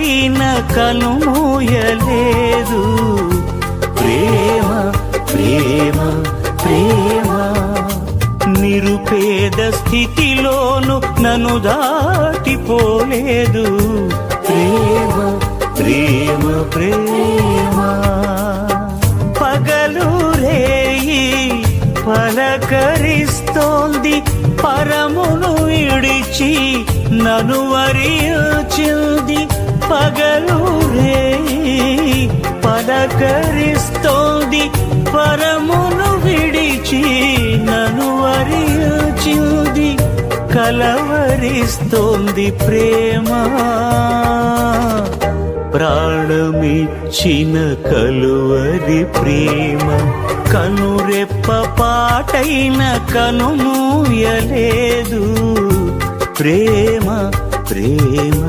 పైన కనుమూయలేదు. ప్రేమ ప్రేమ ప్రేమ. నిరుపేద స్థితిలోను నన్ను దాటిపోలేదు. ప్రేమ ప్రేమ ప్రేమ. పగలు రేయి పలకరిస్తోంది పరమును ఇడిచి నను వరిచింది పలకరిస్తోంది పరమును విడిచి నను వరిచింది కలవరిస్తోంది ప్రేమ. ప్రాణమిచ్చిన కలువరి ప్రేమ కనురెప్ప పాటైన కనుమూయలేదు ప్రేమ ప్రేమ.